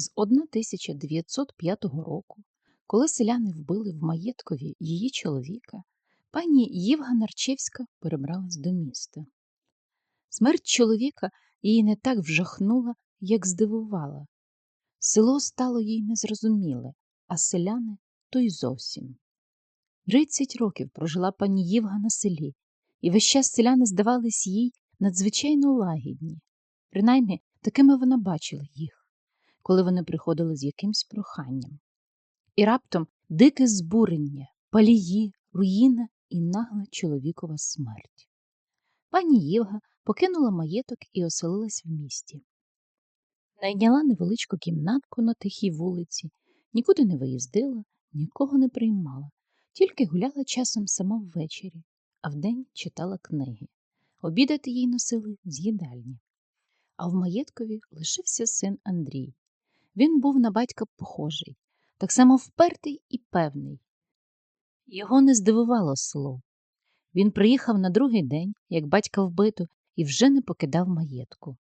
З 1905 року, коли селяни вбили в маєткові її чоловіка, пані Євга Нарчевська перебралась до міста. Смерть чоловіка її не так вжахнула, як здивувала. Село стало їй незрозуміле, а селяни то й зовсім. Тридцять років прожила пані Євга на селі, і весь час селяни здавались їй надзвичайно лагідні. Принаймні, такими вона бачила їх, коли вони приходили з якимсь проханням. І раптом дике збурення, палії, руїна і нагла чоловікова смерть. Пані Євга покинула маєток і оселилась в місті. Найняла невеличку кімнатку на тихій вулиці, нікуди не виїздила, нікого не приймала, тільки гуляла часом сама ввечері, а вдень читала книги. Обідати їй носили з їдальні. А в маєткові лишився син Андрій. Він був на батька похожий, так само впертий і певний. Його не здивувало село. Він приїхав на другий день, як батька вбито, і вже не покидав маєтку.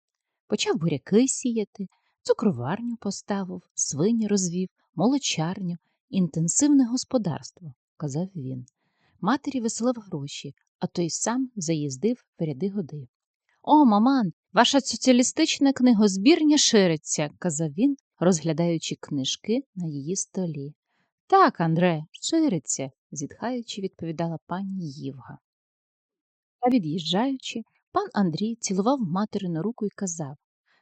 Почав буряки сіяти, цукроварню поставив, свині розвів, молочарню, інтенсивне господарство, казав він. Матері висилав гроші, а той сам заїздив в ряди годи. О, маман, ваша соціалістична книгозбірня шириться, казав він, розглядаючи книжки на її столі. Так, Андре, шириться, зітхаючи, відповідала пані Євга. А від'їжджаючи, пан Андрій цілував материну руку і казав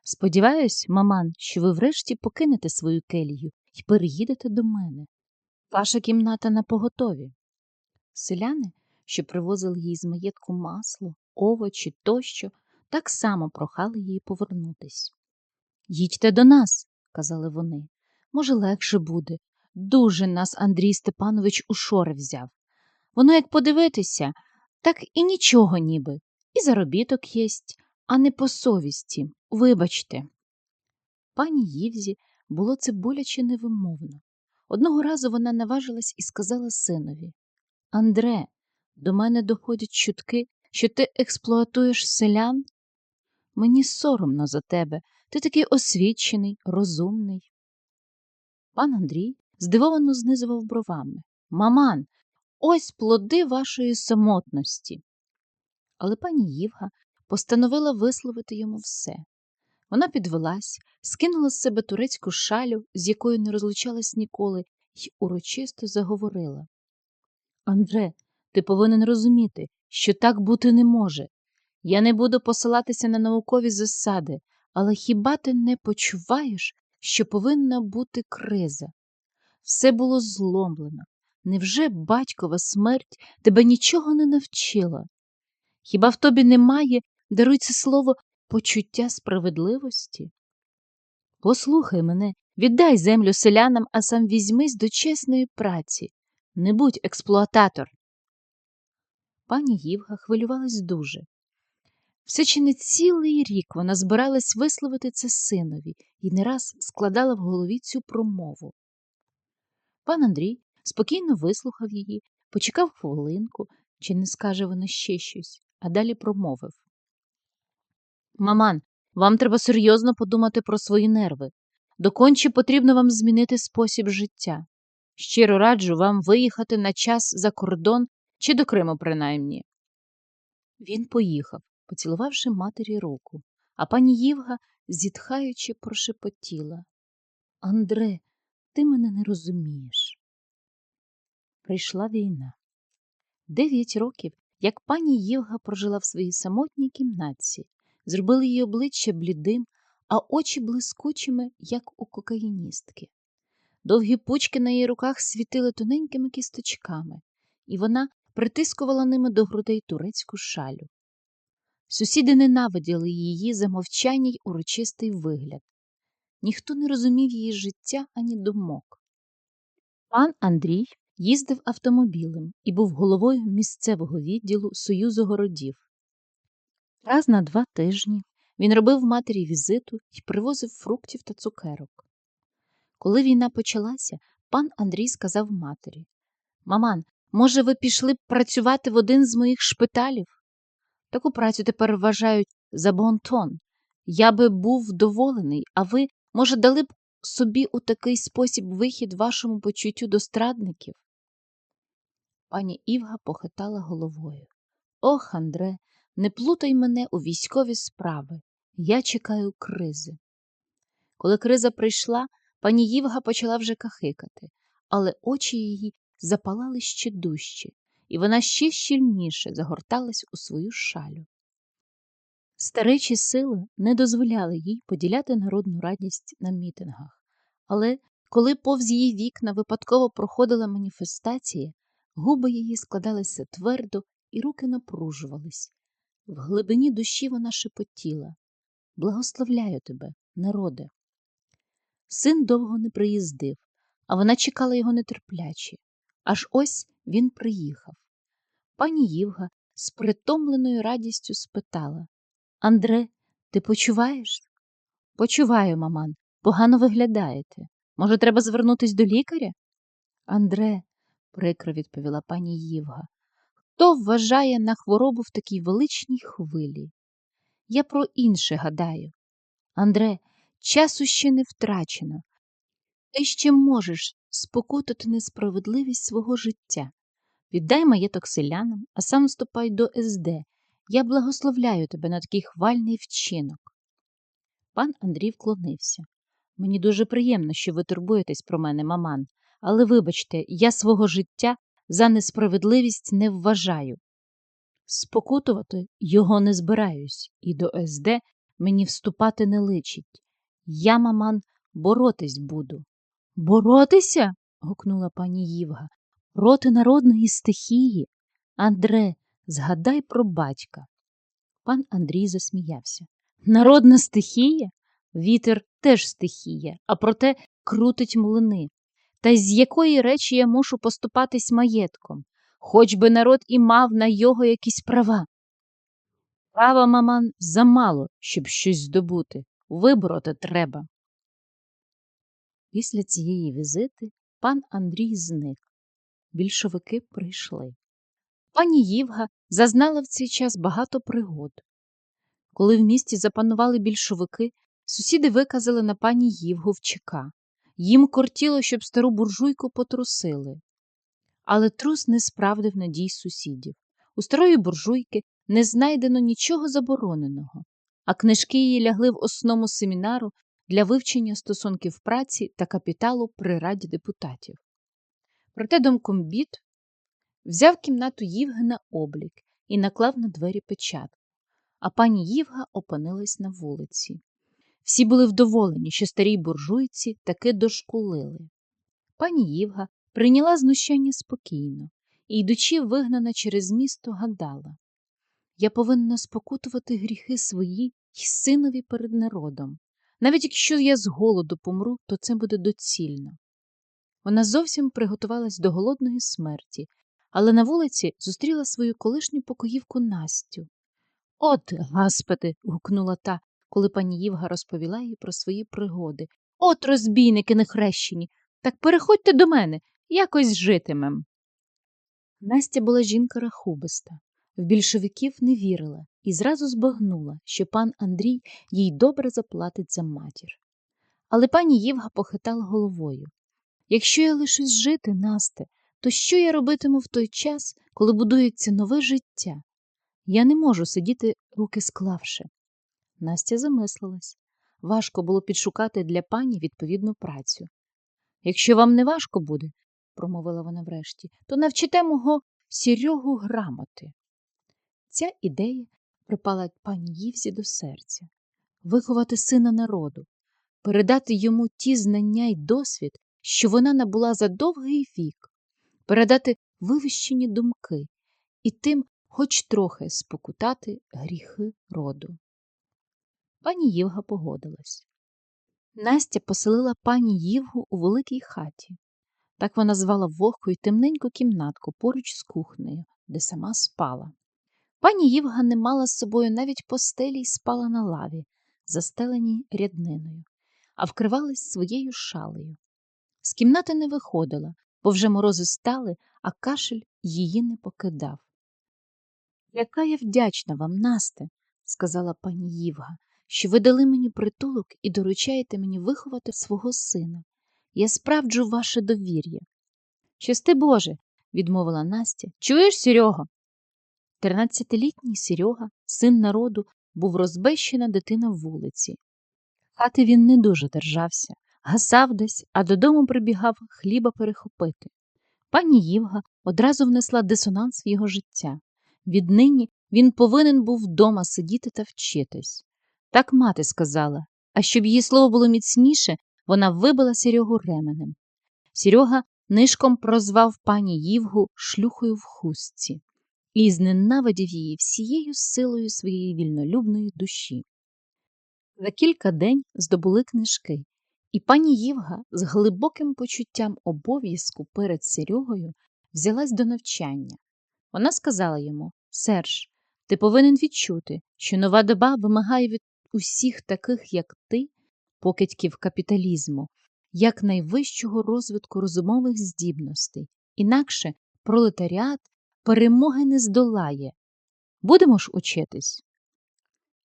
Сподіваюсь, маман, що ви врешті покинете свою келію і переїдете до мене. Ваша кімната на поготові. Селяни, що привозили їй з маєтку масло, овочі тощо, так само прохали її повернутись. Їдьте до нас, казали вони. Може, легше буде. Дуже нас Андрій Степанович у шори взяв. Воно, як подивитися, так і нічого ніби. І заробіток єсть, а не по совісті. Вибачте. Пані Ївзі було це боляче невимовно. Одного разу вона наважилась і сказала синові Андре, до мене доходять чутки, що ти експлуатуєш селян. Мені соромно за тебе. Ти такий освічений, розумний. Пан Андрій здивовано знизував бровами. Маман, ось плоди вашої самотності. Але пані Євга постановила висловити йому все. Вона підвелась, скинула з себе турецьку шалю, з якою не розлучалась ніколи, й урочисто заговорила. Андре, ти повинен розуміти, що так бути не може. Я не буду посилатися на наукові засади, але хіба ти не почуваєш, що повинна бути криза? Все було зломлено. Невже батькова смерть тебе нічого не навчила? Хіба в тобі немає, даруй це слово, почуття справедливості? Послухай мене, віддай землю селянам, а сам візьмись до чесної праці. Не будь експлуататор. Пані Євга хвилювалась дуже. Все чи не цілий рік вона збиралась висловити це синові і не раз складала в голові цю промову. Пан Андрій спокійно вислухав її, почекав хвилинку, чи не скаже вона ще щось, а далі промовив. Маман, вам треба серйозно подумати про свої нерви. Доконче потрібно вам змінити спосіб життя. Щиро раджу вам виїхати на час за кордон чи до Криму, принаймні. Він поїхав, поцілувавши матері руку, а пані Євга, зітхаючи, прошепотіла Андре, ти мене не розумієш. Прийшла війна. Дев'ять років, як пані Євга прожила в своїй самотній кімнатці, зробили її обличчя блідим, а очі блискучими, як у кокаїністки. Довгі пучки на її руках світили тоненькими кісточками, і вона притискувала ними до грудей турецьку шалю. Сусіди ненавиділи її за мовчання урочистий вигляд. Ніхто не розумів її життя ані думок. Пан Андрій їздив автомобілем і був головою місцевого відділу Союзу городів. Раз на два тижні він робив матері візиту і привозив фруктів та цукерок. Коли війна почалася, пан Андрій сказав матері Маман, може, ви пішли б працювати в один з моїх шпиталів? Таку працю тепер вважають за бонтон. Я би був вдоволений, а ви, може, дали б собі у такий спосіб вихід вашому почуттю до страдників? Пані Івга похитала головою. Ох, Андре, не плутай мене у військові справи. Я чекаю кризи. Коли криза прийшла, пані Євга почала вже кахикати, але очі її запалали ще дужче, і вона ще щільніше загорталась у свою шалю. Старечі сили не дозволяли їй поділяти народну радість на мітингах, але коли повз її вікна випадково проходила маніфестація, губи її складалися твердо і руки напружувались. В глибині душі вона шепотіла Благословляю тебе, народе. Син довго не приїздив, а вона чекала його нетерпляче. Аж ось він приїхав. Пані Євга з притомленою радістю спитала Андре, ти почуваєш? Почуваю, маман. Погано виглядаєте. Може, треба звернутись до лікаря? Андре, прикро відповіла пані Євга, хто вважає на хворобу в такій величній хвилі? Я про інше гадаю. Андре, часу ще не втрачено. Ти ще можеш спокутати несправедливість свого життя. Віддай маєток селянам, а сам вступай до СД. Я благословляю тебе на такий хвальний вчинок. Пан Андрій вклонився. Мені дуже приємно, що ви турбуєтесь про мене, маман, але вибачте, я свого життя за несправедливість не вважаю. Спокутувати його не збираюсь, і до СД мені вступати не личить. Я, маман, боротись буду. Боротися? гукнула пані Євга. Проти народної стихії. Андре, згадай про батька. Пан Андрій засміявся. Народна стихія? Вітер теж стихія, а проте крутить млини. Та з якої речі я мушу поступатись маєтком, хоч би народ і мав на його якісь права. Права, маман, замало, щоб щось здобути. Вибороти треба. Після цієї візити пан Андрій зник. Більшовики прийшли. Пані Євга зазнала в цей час багато пригод. Коли в місті запанували більшовики, сусіди виказали на пані Євгу в ЧК. Їм кортіло, щоб стару буржуйку потрусили. Але трус не справдив надій сусідів. У старої буржуйки не знайдено нічого забороненого, а книжки її лягли в основу семінару для вивчення стосунків праці та капіталу при раді депутатів. Проте домкомбіт взяв кімнату Євгена облік і наклав на двері печатку, а пані Євга опинилась на вулиці. Всі були вдоволені, що старій буржуйці таки дошкулили. Пані Євга прийняла знущання спокійно і, йдучи вигнана через місто, гадала я повинна спокутувати гріхи свої й синові перед народом. Навіть якщо я з голоду помру, то це буде доцільно. Вона зовсім приготувалась до голодної смерті, але на вулиці зустріла свою колишню покоївку Настю. От, гаспеди. гукнула та, коли пані Євга розповіла їй про свої пригоди. От, розбійники нехрещені. Так переходьте до мене, якось житимем. Настя була жінка рахубиста. В більшовиків не вірила і зразу збагнула, що пан Андрій їй добре заплатить за матір. Але пані Євга похитала головою. Якщо я лишусь жити, Насте, то що я робитиму в той час, коли будується нове життя? Я не можу сидіти, руки склавши. Настя замислилась. Важко було підшукати для пані відповідну працю. Якщо вам не важко буде, промовила вона врешті, то навчите мого Серегу грамоти. Ця ідея припала пані Ївзі до серця виховати сина народу, передати йому ті знання й досвід, що вона набула за довгий вік, передати вивищені думки і тим хоч трохи спокутати гріхи роду. Пані Євга погодилась. Настя поселила пані Євгу у великій хаті. Так вона звала вогку й темненьку кімнатку поруч з кухнею, де сама спала. Пані Євга не мала з собою навіть постелі й спала на лаві, застеленій рядниною, а вкривалась своєю шалею. З кімнати не виходила, бо вже морози стали, а кашель її не покидав. Яка я вдячна вам, Насте, сказала пані Євга, що ви дали мені притулок і доручаєте мені виховати свого сина. Я справджу ваше довір'я. Щасти Боже, відмовила Настя. Чуєш, Серьога? Тринадцятилітній Серьога, син народу, був розбещена дитина вулиці. Хати він не дуже держався, гасав десь, а додому прибігав хліба перехопити. Пані Євга одразу внесла дисонанс в його життя. Віднині він повинен був вдома сидіти та вчитись. Так мати сказала, а щоб її слово було міцніше, вона вибила Серегу ременем. Серега нишком прозвав пані Євгу шлюхою в хустці і зненавидів її всією силою своєї вільнолюбної душі. За кілька день здобули книжки, і пані Євга з глибоким почуттям обов'язку перед Серегою взялась до навчання. Вона сказала йому Серж, ти повинен відчути, що нова доба вимагає від усіх таких, як ти, покидьків капіталізму, як найвищого розвитку розумових здібностей, інакше пролетаріат перемоги не здолає. Будемо ж учитись.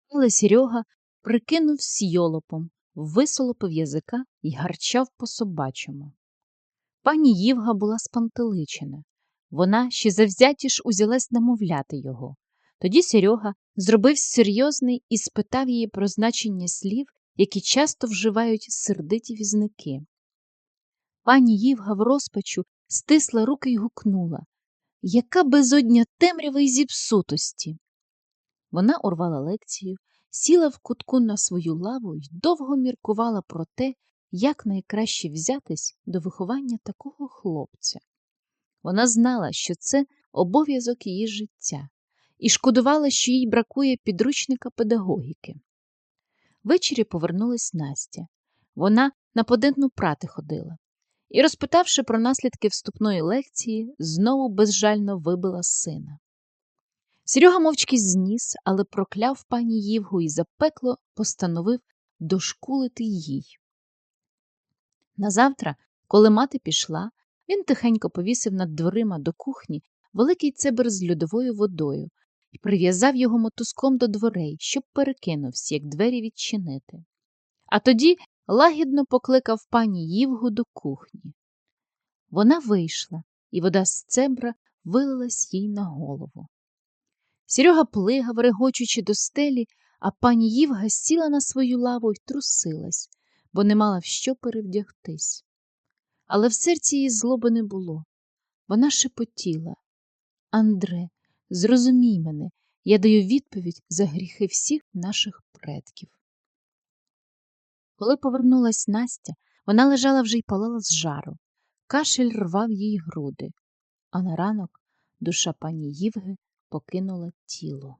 Але Серега прикинув сйолопом, висолопив язика і гарчав по собачому. Пані Євга була спантеличена. Вона ще завзятіш узялась намовляти його. Тоді Серега зробив серйозний і спитав її про значення слів, які часто вживають сердиті візники. Пані Євга в розпачу стисла руки й гукнула Яка безодня темряви й зіпсутості. Вона урвала лекцію, сіла в кутку на свою лаву й довго міркувала про те, як найкраще взятись до виховання такого хлопця. Вона знала, що це обов'язок її життя, і шкодувала, що їй бракує підручника педагогіки. Ввечері повернулась Настя. Вона на подентну прати ходила і, розпитавши про наслідки вступної лекції, знову безжально вибила сина. Серега мовчки зніс, але прокляв пані Євгу і запекло постановив дошкулити їй. Назавтра, коли мати пішла, він тихенько повісив над дверима до кухні великий цебер з льодовою водою і прив'язав його мотузком до дверей, щоб перекинувся, як двері відчинити. А тоді лагідно покликав пані Євгу до кухні. Вона вийшла, і вода з цебра вилилась їй на голову. Серега плигав, регочучи до стелі, а пані Євга сіла на свою лаву й трусилась, бо не мала в що перевдягтись. Але в серці її злоби не було. Вона шепотіла Андре, зрозумій мене, я даю відповідь за гріхи всіх наших предків. Коли повернулась Настя, вона лежала вже й палала з жару. Кашель рвав їй груди, а на ранок душа пані Євги покинула тіло.